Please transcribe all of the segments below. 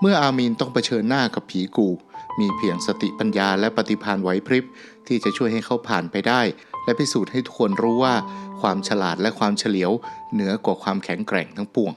เมื่ออามีนต้องเผชิญหน้ากับผีกู มีเพียงสติปัญญาและปฏิภาณไหวพริบที่จะช่วยให้เขาผ่านไปได้ และพิสูจน์ให้ทุกคนรู้ว่า ความฉลาดและความเฉลียว เหนือกว่าความแข็งแกร่งทั้งปวง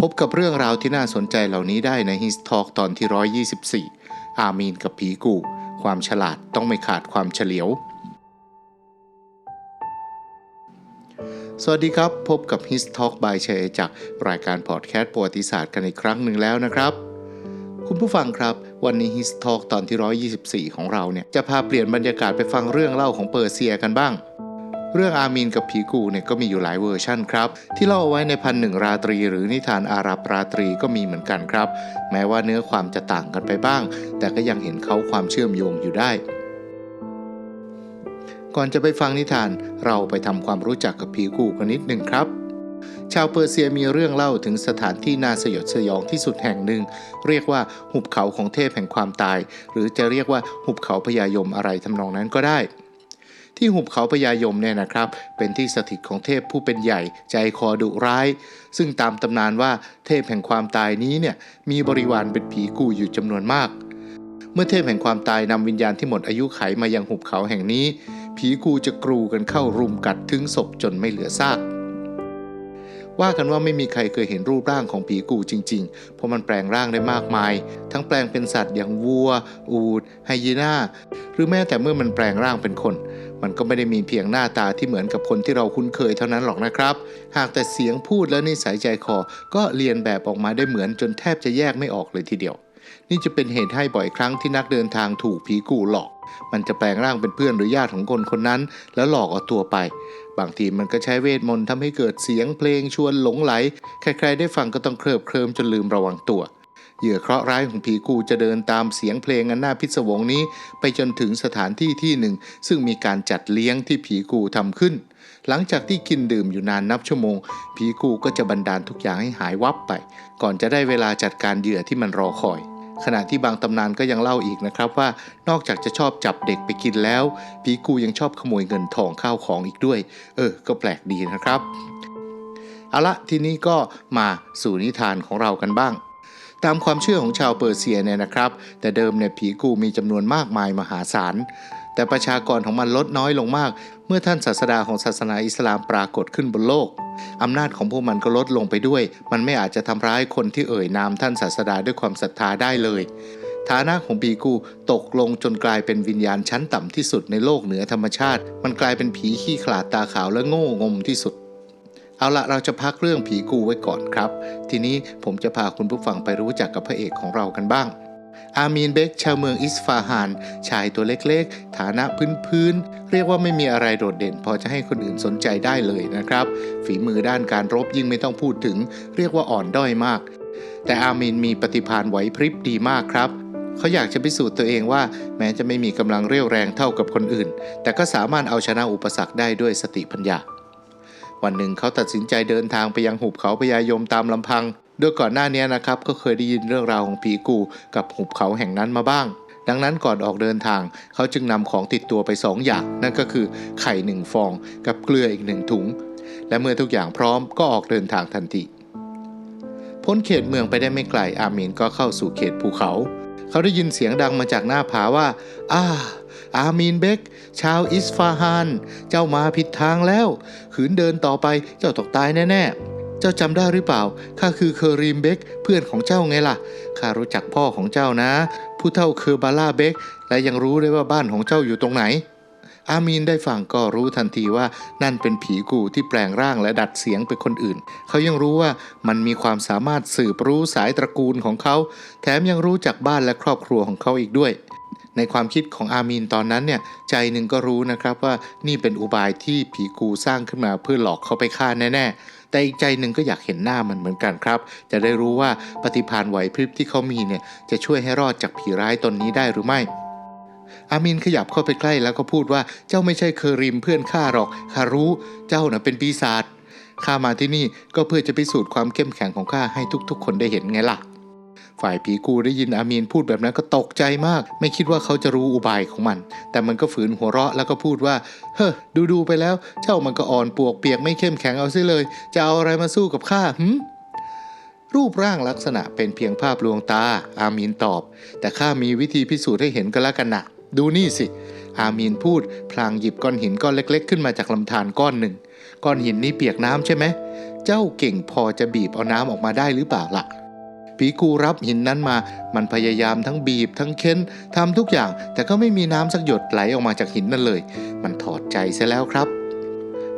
พบกับเรื่องราวที่น่าสนใจเหล่านี้ได้ใน His Talk ตอนที่ 124 อามีนกับผีกู ความฉลาดต้องไม่ขาดความเฉลียวสวัสดีครับ พบกับ His Talk by เชยจากรายการพอดแคสต์ประวัติศาสตร์กันอีกครั้งหนึ่งแล้วนะครับ คุณผู้ฟังครับ วันนี้ His Talk ตอนที่ 124 ของเราเนี่ย จะพาเปลี่ยนบรรยากาศไปฟังเรื่องเล่าของเปอร์เซียกันบ้าง เรื่องอามีนกับผีกูเนี่ยก็มีอยู่หลายเวอร์ชั่นครับ ที่เล่าเอาไว้ในพันหนึ่งราตรี หรือนิทานอาหรับราตรีก็มีเหมือนกันครับ แม้ว่าเนื้อความจะต่างกันไปบ้าง แต่ก็ยังเห็นเขาความเชื่อมโยงอยู่ได้ ก่อนจะไปฟังนิทานเราไปทำความรู้จักกับผีกูกันนิดหนึ่งครับ ชาวเปอร์เซียมีเรื่องเล่าถึงสถานที่น่าสยดสยองที่สุดแห่งหนึ่ง เรียกว่าหุบเขาของเทพแห่งความตาย หรือจะเรียกว่าหุบเขาพญายมอะไรทำนองนั้นก็ได้ ที่หุบเขาพญายมเนี่ยนะครับ เป็นที่สถิตของเทพผู้เป็นใหญ่ใจคอดุร้าย ซึ่งตามตำนานว่าเทพแห่งความตายนี้เนี่ยมีบริวารเป็นผีกูอยู่จำนวนมาก เมื่อเทพแห่งความตายนำวิญญาณที่หมดอายุไขมายังหุบเขาแห่งนี้ ผีกูจะกรูกันเข้ารุมกัดถึงศพจนไม่เหลือซาก ว่ากันว่าไม่มีใครเคยเห็นรูปร่างของผีกูจริง ๆ เพราะมันแปลงร่างได้มากมาย ทั้งแปลงเป็นสัตว์อย่างวัว อูฐไฮยีน่า หรือแม้แต่เมื่อมันแปลงร่างเป็นคน มันก็ไม่ได้มีเพียงหน้าตาที่เหมือนกับคนที่เราคุ้นเคยเท่านั้นหรอกนะครับ หากแต่เสียงพูดและนิสัยใจคอ ก็เรียนแบบออกมาได้เหมือนจนแทบจะแยกไม่ออกเลยทีเดียวนี่จะเป็นเหตุให้บ่อยครั้งที่นักเดินทางถูกผีกูหลอก มันจะแปลงร่างเป็นเพื่อนหรือญาติของคนคนนั้น แล้วหลอกเอาตัวไป บางทีมันก็ใช้เวทมนต์ทำให้เกิดเสียงเพลงชวนหลงไหล ใครๆได้ฟังก็ต้องเคลิบเคลิมจนลืมระวังตัว เหยื่อเคราะห์ร้ายของผีกูจะเดินตามเสียงเพลงอันน่าพิศวงนี้ ไปจนถึงสถานที่ที่หนึ่ง ซึ่งมีการจัดเลี้ยงที่ผีกูทำขึ้น หลังจากที่กินดื่มอยู่นานนับชั่วโมง ผีกูก็จะบันดาลทุกอย่างให้หายวับไป ก่อนจะได้เวลาจัดการเหยื่อที่มันรอคอย ขณะที่บางตำนานก็ยังเล่าอีกนะครับว่านอกจากจะชอบจับเด็กไปกินแล้ว ผีกูยังชอบขโมยเงินทองข้าวของอีกด้วย เออ ก็แปลกดีนะครับ เอาละทีนี้ก็มาสู่นิทานของเรากันบ้างตามความเชื่อของชาวเปอร์เซียเนี่ยนะครับ แต่เดิมเนี่ยผีกูมีจำนวนมากมายมหาศาล แต่ประชากรของมันลดน้อยลงมาก เมื่อท่านศาสดาของศาสนาอิสลามปรากฏขึ้นบนโลกอำนาจของพวกมันก็ลดลงไปด้วย มันไม่อาจจะทำร้ายคนที่เอ่ยนามท่านศาสดาด้วยความศรัทธาได้เลย ฐานะของปีกูตกลงจนกลายเป็นวิญญาณชั้นต่ำที่สุดในโลกเหนือธรรมชาติ มันกลายเป็นผีขี้ขลาดตาขาวและโง่งมที่สุดเอาละเราจะพักเรื่องผีกูไว้ก่อนครับ ทีนี้ผมจะพาคุณผู้ฟังไปรู้จักกับพระเอกของเรากันบ้าง อามีนเบกชาวเมืองอิสฟาฮาน ชายตัวเล็กๆ ฐานะพื้นๆ เรียกว่าไม่มีอะไรโดดเด่น พอจะให้คนอื่นสนใจได้เลยนะครับ ฝีมือด้านการรบยิ่งไม่ต้องพูดถึง เรียกว่าอ่อนด้อยมาก แต่อามีนมีปฏิภาณไหวพริบดีมากครับเขาอยากจะพิสูจน์ตัวเองว่า แม้จะไม่มีกำลังเรี่ยวแรงเท่ากับคนอื่น แต่ก็สามารถเอาชนะอุปสรรคได้ด้วยสติปัญญาวันหนึ่งเขาตัดสินใจเดินทางไปยังหุบเขาพญายมตามลำพัง โดยก่อนหน้านี้นะครับก็เคยได้ยินเรื่องราวของผีกูกับหุบเขาแห่งนั้นมาบ้าง ดังนั้นก่อนออกเดินทาง เขาจึงนำของติดตัวไปสองอย่าง นั่นก็คือไข่หนึ่งฟอง กับเกลืออีกหนึ่งถุง และเมื่อทุกอย่างพร้อมก็ออกเดินทางทันทีพ้นเขตเมืองไปได้ไม่ไกลอามีนก็เข้าสู่เขตภูเขา เขาได้ยินเสียงดังมาจากหน้าผาว่าอ้าอามีนเบกชาวอิสฟาฮาน เจ้ามาผิดทางแล้ว ขืนเดินต่อไปเจ้าตกตายแน่ ๆ เจ้าจำได้หรือเปล่า ข้าคือเคอรีมเบกเพื่อนของเจ้าไงล่ะ ข้ารู้จักพ่อของเจ้านะ ผู้เท่าเคอร์บาล่าเบกและยังรู้ด้วยว่าบ้านของเจ้าอยู่ตรงไหน อามีนได้ฟังก็รู้ทันทีว่านั่นเป็นผีกูที่แปลงร่างและดัดเสียงเป็นคนอื่น เขายังรู้ว่ามันมีความสามารถสืบรู้สายตระกูลของเขา แถมยังรู้จักบ้านและครอบครัวของเขาอีกด้วยในความคิดของอามีนตอนนั้นเนี่ยใจหนึ่งก็รู้นะครับว่านี่เป็นอุบายที่ผีกูสร้างขึ้นมาเพื่อหลอกเขาไปฆ่าแน่ ๆ แต่อีกใจหนึ่งก็อยากเห็นหน้ามันเหมือนกันครับ จะได้รู้ว่าปฏิพานไหวพริบที่เขามีเนี่ยจะช่วยให้รอดจากผีร้ายตนนี้ได้หรือไม่อามินขยับเข้าไปใกล้แล้วก็พูดว่าเจ้าไม่ใช่เคอริมเพื่อนข้าหรอกข้ารู้เจ้าน่ะเป็นปีศาจข้ามาที่นี่ก็เพื่อจะพิสูจน์ความเข้มแข็งของข้าให้ทุกๆ คนได้เห็นไงล่ะ ฝ่ายผีกูได้ยินอามีนพูดแบบนั้นก็ตกใจมาก ไม่คิดว่าเขาจะรู้อุบายของมัน แต่มันก็ฝืนหัวเราะแล้วก็พูดว่า เฮ้อดูดูๆไปแล้ว เจ้ามันก็อ่อนปวกเปียกไม่เข้มแข็งเอาซิเลย จะเอาอะไรมาสู้กับข้าหืมรูปร่างลักษณะเป็นเพียงภาพลวงตา อามีนตอบ แต่ข้ามีวิธีพิสูจน์ให้เห็นกันแล้วกันนะดูนี่สิ อามีนพูด พลางหยิบก้อนหินก้อนเล็ก ๆ ขึ้นมาจากลำธารก้อนหนึ่ง ก้อนหินนี้เปียกน้ำใช่ไหม เจ้าเก่งพอจะบีบเอาน้ำออกมาได้หรือเปล่าล่ะ ผีกูรับหินนั้นมา มันพยายามทั้งบีบทั้งเค้นทำทุกอย่าง แต่ก็ไม่มีน้ำสักหยดไหลออกมาจากหินนั่นเลย มันถอดใจเสียแล้วครับ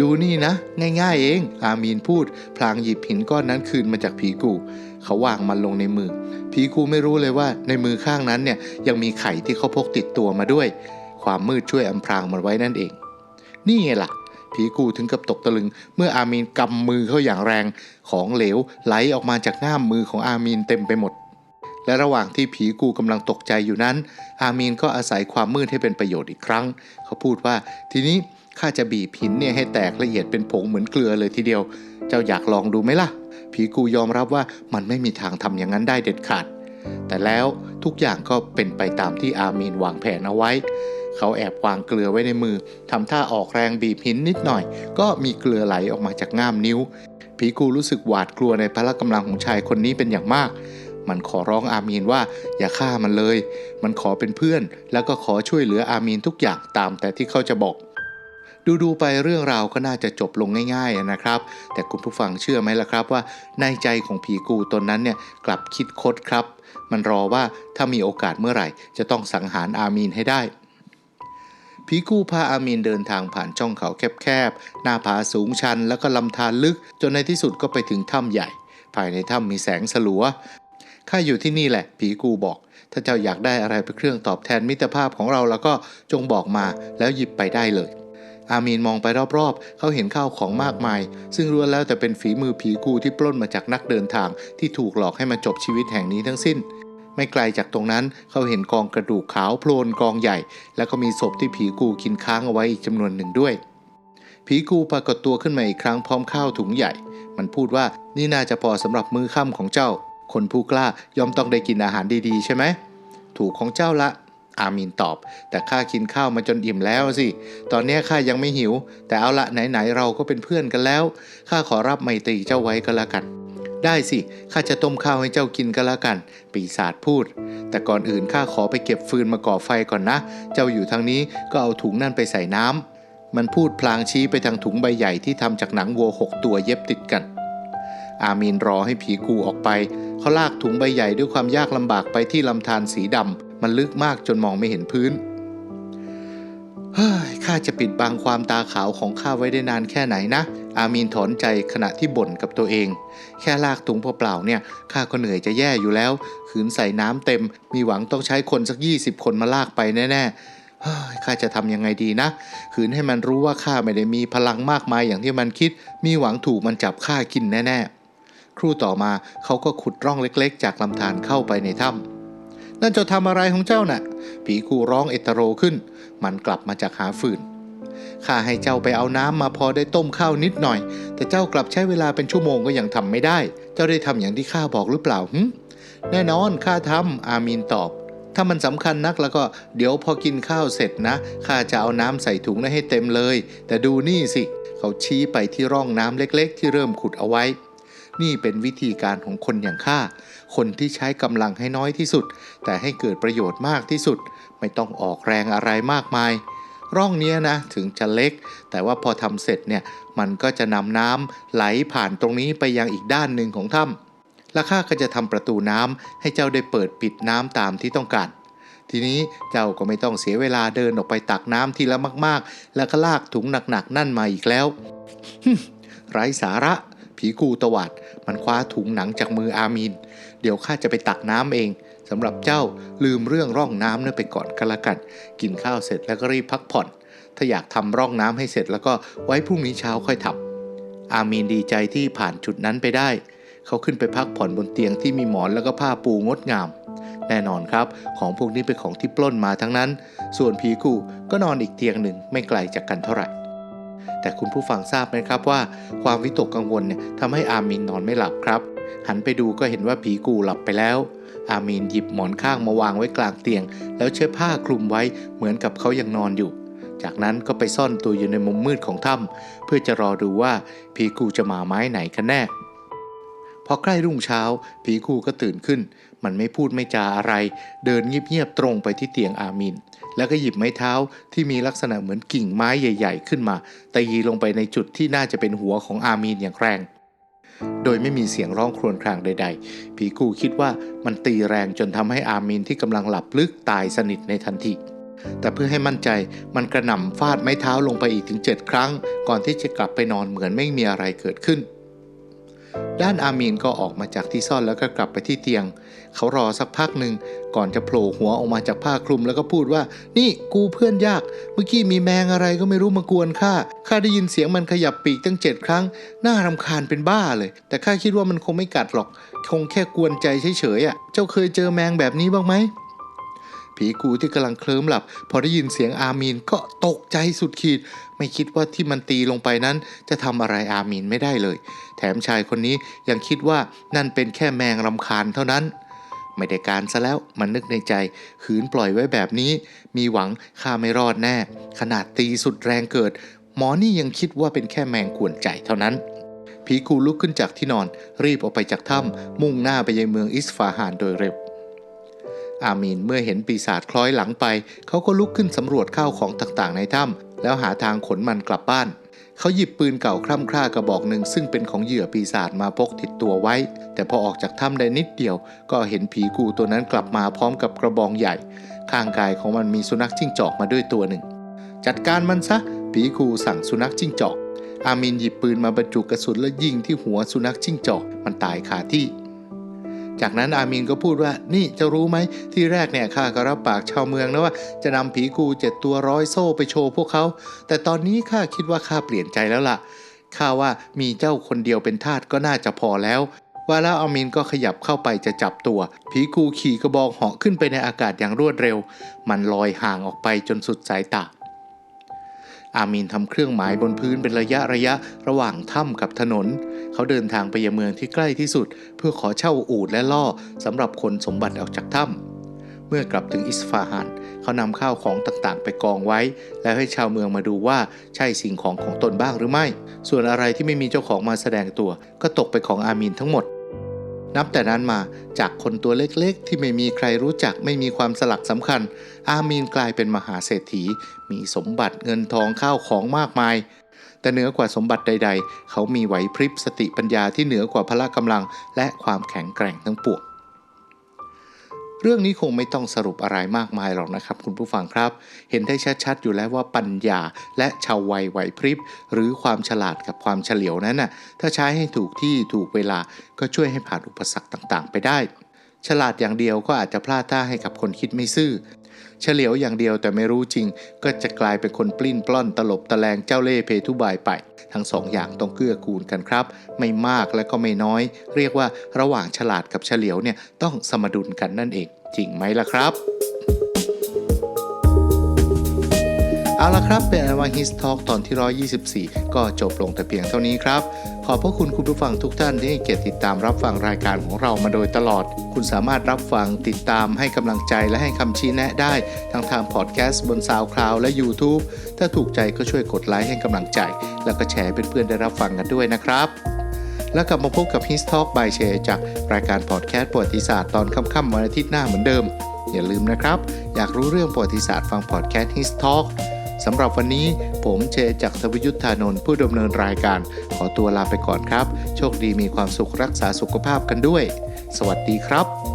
ดูนี่นะ ง่ายๆเอง อามีนพูด พลางหยิบหินก้อนนั้นคืนมาจากผีกู เขาวางมันลงในมือ ผีกูไม่รู้เลยว่าในมือข้างนั้นเนี่ยยังมีไข่ที่เขาพกติดตัวมาด้วย ความมืดช่วยอำพรางมันไว้นั่นเอง นี่ไงล่ะ ผีกูถึงกับตกตะลึง เมื่ออามีนกำมือเข้าอย่างแรงของเหลวไหลออกมาจากง่ามมือของอามีนเต็มไปหมด และระหว่างที่ผีกูกำลังตกใจอยู่นั้น อามีนก็อาศัยความมืดให้เป็นประโยชน์อีกครั้ง เขาพูดว่าทีนี้ข้าจะบีบหินเนี่ยให้แตกละเอียดเป็นผงเหมือนเกลือเลยทีเดียว เจ้าอยากลองดูไหมล่ะ ผีกูยอมรับว่ามันไม่มีทางทำอย่างนั้นได้เด็ดขาด แต่แล้วทุกอย่างก็เป็นไปตามที่อามีนวางแผนเอาไว้ เขาแอบวางเกลือไว้ในมือทำท่าออกแรงบีบหินนิดหน่อย ก็มีเกลือไหลออกมาจากง่ามนิ้วผีกูรู้สึกหวาดกลัวในพละกำลังของชายคนนี้เป็นอย่างมาก มันขอร้องอามีนว่าอย่าฆ่ามันเลย มันขอเป็นเพื่อน แล้วก็ขอช่วยเหลืออามีนทุกอย่างตามแต่ที่เขาจะบอกดูดูๆไปเรื่องราวก็น่าจะจบลงง่ายๆนะครับ แต่คุณผู้ฟังเชื่อไหมล่ะครับว่า ในใจของผีกูตนนั้นเนี่ยกลับคิดคดครับ มันรอว่าถ้ามีโอกาสเมื่อไหร่ จะต้องสังหารอามีนให้ได้ ผีกู้พาอามีนเดินทางผ่านช่องเขาแคบๆ หน้าผาสูงชันแล้วก็ลำธารลึก จนในที่สุดก็ไปถึงถ้ำใหญ่ ภายในถ้ำมีแสงสลัวข้าอยู่ที่นี่แหละ ผีกูบอก ถ้าเจ้าอยากได้อะไรเป็นเครื่องตอบแทนมิตรภาพของเราแล้วก็จงบอกมาแล้วหยิบไปได้เลย อามีนมองไปรอบๆ เขาเห็นข้าวของมากมาย ซึ่งล้วนแล้วแต่เป็นฝีมือผีกูที่ปล้นมาจากนักเดินทางที่ถูกหลอกให้มาจบชีวิตแห่งนี้ทั้งสิ้น ไม่ไกลจากตรงนั้นเขาเห็นกองกระดูกขาวโพลนกองใหญ่ แล้วก็มีศพที่ผีกูกินค้างเอาไว้อีกจำนวนหนึ่งด้วย ผีกูปรากฏตัวขึ้นมาอีกครั้งพร้อมข้าวถุงใหญ่ มันพูดว่านี่น่าจะพอสำหรับมื้อค่ำของเจ้า คนผู้กล้าย่อมต้องได้กินอาหารดีๆ ใช่ไหมถูกของเจ้าละอามีนตอบ แต่ข้ากินข้าวมาจนอิ่มแล้วสิ ตอนนี้ข้ายังไม่หิว แต่เอาละไหนๆเราก็เป็นเพื่อนกันแล้ว ข้าขอรับไมตรีเจ้าไว้ก็แล้วกัน ได้สิข้าจะต้มข้าวให้เจ้ากินก็แล้วกัน ปีศาจพูด แต่ก่อนอื่นข้าขอไปเก็บฟืนมาก่อไฟก่อนนะ เจ้าอยู่ทางนี้ก็เอาถุงนั่นไปใส่น้ำมันพูดพลางชี้ไปทางถุงใบใหญ่ที่ทำจากหนังวัวหกตัวเย็บติดกัน อามีนรอให้ผีกูออกไปเขาลากถุงใบใหญ่ด้วยความยากลำบากไปที่ลำธารสีดำมันลึกมากจนมองไม่เห็นพื้นเฮ้ยข้าจะปิดบังความตาขาวของข้าไว้ได้นานแค่ไหนนะ อามีนถอนใจขณะที่บ่นกับตัวเอง แค่ลากถุงเปล่าๆเนี่ยข้าก็เหนื่อยจะแย่อยู่แล้ว ขืนใส่น้ำเต็ม มีหวังต้องใช้คนสัก 20 คนมาลากไปแน่ๆข้าจะทำยังไงดีนะ ขืนให้มันรู้ว่าข้าไม่ได้มีพลังมากมายอย่างที่มันคิด มีหวังถูกมันจับข้ากินแน่ๆ ครู่ต่อมาเขาก็ขุดร่องเล็กๆ จากลำธารเข้าไปในถ้ำนั่นจ้าทำอะไรของเจ้าน่ะ ผีกูร้องเอตโรขึ้น มันกลับมาจากหาฟืน ข้าให้เจ้าไปเอาน้ำมาพอได้ต้มข้าวนิดหน่อย แต่เจ้ากลับใช้เวลาเป็นชั่วโมงก็ยังทำไม่ได้ เจ้าได้ทำอย่างที่ข้าบอกหรือเปล่าหึแน่นอนข้าทำอามีนตอบ ถ้ามันสำคัญนักแล้วก็เดี๋ยวพอกินข้าวเสร็จนะข้าจะเอาน้ำใส่ถุงนั้นให้เต็มเลย แต่ดูนี่สิ เขาชี้ไปที่ร่องน้ำเล็ก ๆ ที่เริ่มขุดเอาไว้ นี่เป็นวิธีการของคนอย่างข้าคนที่ใช้กำลังให้น้อยที่สุด แต่ให้เกิดประโยชน์มากที่สุด ไม่ต้องออกแรงอะไรมากมาย ร่องนี้นะถึงจะเล็ก แต่ว่าพอทำเสร็จเนี่ยมันก็จะนำน้ำไหลผ่านตรงนี้ไปยังอีกด้านหนึ่งของถ้ำและข้าก็จะทำประตูน้ำให้เจ้าได้เปิดปิดน้ำตามที่ต้องการทีนี้เจ้าก็ไม่ต้องเสียเวลาเดินออกไปตักน้ำทีละมาก ๆ แล้วก็ลากถุงหนัก ๆ นั่นมาอีกแล้ว ไร้สาระ ผีกูตวาดมันคว้าถุงหนังจากมืออามีน เดี๋ยวข้าจะไปตักน้ำเอง สำหรับเจ้าลืมเรื่องร่องน้ำนั่นไปก่อนก็แล้วกัน กินข้าวเสร็จแล้วก็รีบพักผ่อน ถ้าอยากทำร่องน้ำให้เสร็จแล้วก็ไว้พรุ่งนี้เช้าค่อยทำอามีนดีใจที่ผ่านจุดนั้นไปได้ เขาขึ้นไปพักผ่อนบนเตียงที่มีหมอนแล้วก็ผ้าปูงดงาม แน่นอนครับ ของพวกนี้เป็นของที่ปล้นมาทั้งนั้น ส่วนผีกูก็นอนอีกเตียงหนึ่งไม่ไกลจากกันเท่าไหร่แต่คุณผู้ฟังทราบไหมครับว่า ความวิตกกังวลเนี่ยทำให้อามีนนอนไม่หลับครับ หันไปดูก็เห็นว่าผีกูหลับไปแล้ว อามีนหยิบหมอนข้างมาวางไว้กลางเตียง แล้วเชือผ้าคลุมไว้เหมือนกับเขายังนอนอยู่ จากนั้นก็ไปซ่อนตัวอยู่ในมุมมืดของถ้ำเพื่อจะรอดูว่าผีกูจะมาไม้ไหนกันแน่พพอใกล้รุ่งเช้า ผีกูก็ตื่นขึ้น มันไม่พูดไม่จาอะไร เดินเงียบๆตรงไปที่เตียงอามิน แล้วก็หยิบไม้เท้าที่มีลักษณะเหมือนกิ่งไม้ใหญ่ ๆ ขึ้นมาตีลงไปในจุดที่น่าจะเป็นหัวของอามีนอย่างแรง โดยไม่มีเสียงร้องครวญครางใด ๆ ผีกูคิดว่ามันตีแรงจนทำให้อามีนที่กำลังหลับลึกตายสนิทในทันทีแต่เพื่อให้มั่นใจมันกระหน่ำฟาดไม้เท้าลงไปอีกถึง7ครั้ง ก่อนที่จะกลับไปนอนเหมือนไม่มีอะไรเกิดขึ้น ด้านอามีนก็ออกมาจากที่ซ่อนแล้วก็กลับไปที่เตียง เขารอสักพักหนึ่งก่อนจะโผล่หัวออกมาจากผ้าคลุมแล้วก็พูดว่า นี่กูเพื่อนยาก เมื่อกี้มีแมงอะไรก็ไม่รู้มากวนข้าข้าได้ยินเสียงมันขยับปีกตั้งเจ็ดครั้ง น่ารำคาญเป็นบ้าเลย แต่ข้าคิดว่ามันคงไม่กัดหรอก คงแค่กวนใจเฉยๆอะ เจ้าเคยเจอแมงแบบนี้บ้างไหมผีกูที่กำลังเคลิ้มหลับ พอได้ยินเสียงอามีนก็ตกใจสุดขีด ไม่คิดว่าที่มันตีลงไปนั้น จะทำอะไรอามีนไม่ได้เลย แถมชายคนนี้ยังคิดว่านั่นเป็นแค่แมงรำคาญเท่านั้น ไม่ได้การซะแล้วมันนึกในใจขืนปล่อยไว้แบบนี้ มีหวังข้าไม่รอดแน่ ขนาดตีสุดแรงเกิด หมอนี่ยังคิดว่าเป็นแค่แมงกวนใจเท่านั้นผีกูลุกขึ้นจากที่นอน รีบออกไปจากถ้ำมุ่งหน้าไปยังเมืองอิสฟาฮานโดยเร็ว อามีนเมื่อเห็นปีศาจคล้อยหลังไป เขาก็ลุกขึ้นสำรวจข้าวของต่างๆในถ้ำแล้วหาทางขนมันกลับบ้าน เขาหยิบปืนเก่าคร่ำคร่ากระบอกหนึ่งซึ่งเป็นของเหยื่อปีศาจมาพกติดตัวไว้ แต่พอออกจากถ้ำได้นิดเดียว ก็เห็นผีกูตัวนั้นกลับมาพร้อมกับกระบองใหญ่ ข้างกายของมันมีสุนัขจิ้งจอกมาด้วยตัวหนึ่ง จัดการมันซะผีกูสั่งสุนัขจิ้งจอก อามินหยิบปืนมาบรรจุกระสุนและยิงที่หัวสุนัขจิ้งจอกมันตายคาที่ จากนั้นอามีนก็พูดว่านี่จะรู้ไหมที่แรกเนี่ยข้าก็รับปากชาวเมืองนะว่า จะนำผีกูเจ็ดตัวร้อยโซ่ไปโชว์พวกเขา แต่ตอนนี้ข้าคิดว่าข้าเปลี่ยนใจแล้วล่ะข้าว่ามีเจ้าคนเดียวเป็นทาสก็น่าจะพอแล้วว่าแล้วอามีนก็ขยับเข้าไปจะจับตัว ผีกูขี่กระบองเหาะขึ้นไปในอากาศอย่างรวดเร็ว มันลอยห่างออกไปจนสุดสายตา อามีนทำเครื่องหมายบนพื้นเป็นระยะระยะระหว่างถ้ำกับถนน เขาเดินทางไปยังเมืองที่ใกล้ที่สุด เพื่อขอเช่าอูฐและล่อสำหรับขนสมบัติออกจากถ้ำเมื่อกลับถึงอิสฟาฮานเขานำข้าวของต่างๆ ไปกองไว้ แล้วให้ชาวเมืองมาดูว่าใช่สิ่งของของตนบ้างหรือไม่ ส่วนอะไรที่ไม่มีเจ้าของมาแสดงตัว ก็ตกไปของอามีนทั้งหมด นับแต่นั้นมาจากคนตัวเล็กๆ ที่ไม่มีใครรู้จักไม่มีความสลักสำคัญ อามีนกลายเป็นมหาเศรษฐี มีสมบัติเงินทองข้าวของมากมาย แต่เหนือกว่าสมบัติใด ๆ เขามีไหวพริบสติปัญญาที่เหนือกว่าพละกำลัง และความแข็งแกร่งทั้งปวง เรื่องนี้คงไม่ต้องสรุปอะไรมากมายหรอกนะครับ คุณผู้ฟังครับ เห็นได้ชัดๆ อยู่แล้วว่าปัญญาและชาววัยไหวพริบ หรือความฉลาดกับความเฉลียวนั้นน่ะถ้าใช้ให้ถูกที่ถูกเวลาก็ช่วยให้ผ่านอุปสรรคต่างๆ ไปได้ ฉลาดอย่างเดียวก็อาจจะพลาดท่าให้กับคนคิดไม่ซื่อ เฉลียวอย่างเดียวแต่ไม่รู้จริง ก็จะกลายเป็นคนปลิ้นปล้อนตลบตะแลงเจ้าเล่เพทุบายไป ทั้งสองอย่างต้องเกื้อกูลกันครับ ไม่มากและก็ไม่น้อย เรียกว่าระหว่างฉลาดกับเฉลียวเนี่ยต้องสมดุลกันนั่นเอง จริงไหมล่ะครับ เอาละครับ เป็นอันว่า His Talk ตอนที่ 124 ก็จบลงแต่เพียงเท่านี้ครับ ขอบพระคุณคุณผู้ฟังทุกท่านที่เกียรติติดตามรับฟังรายการของเรามาโดยตลอด คุณสามารถรับฟังติดตามให้กำลังใจและให้คำชี้แนะได้ทางทางพอดแคสต์บน SoundCloud และ YouTube ถ้าถูกใจก็ช่วยกดไลค์ให้กำลังใจ แล้วก็แชร์เพื่อนๆได้รับฟังกันด้วยนะครับแล้วกลับมาพบกับ His Talk by เชจากรายการพอดแคสต์ประวัติศาสตร์ตอนค่ำๆวันอาทิตย์หน้าเหมือนเดิม อย่าลืมนะครับ อยากรู้เรื่องประวัติศาสตร์ฟังพอดแคสต์ His Talk สำหรับวันนี้ผมเชจากทวิยุทธานนท์ผู้ดำเนินรายการ ขอตัวลาไปก่อนครับ โชคดีมีความสุขรักษาสุขภาพกันด้วย สวัสดีครับ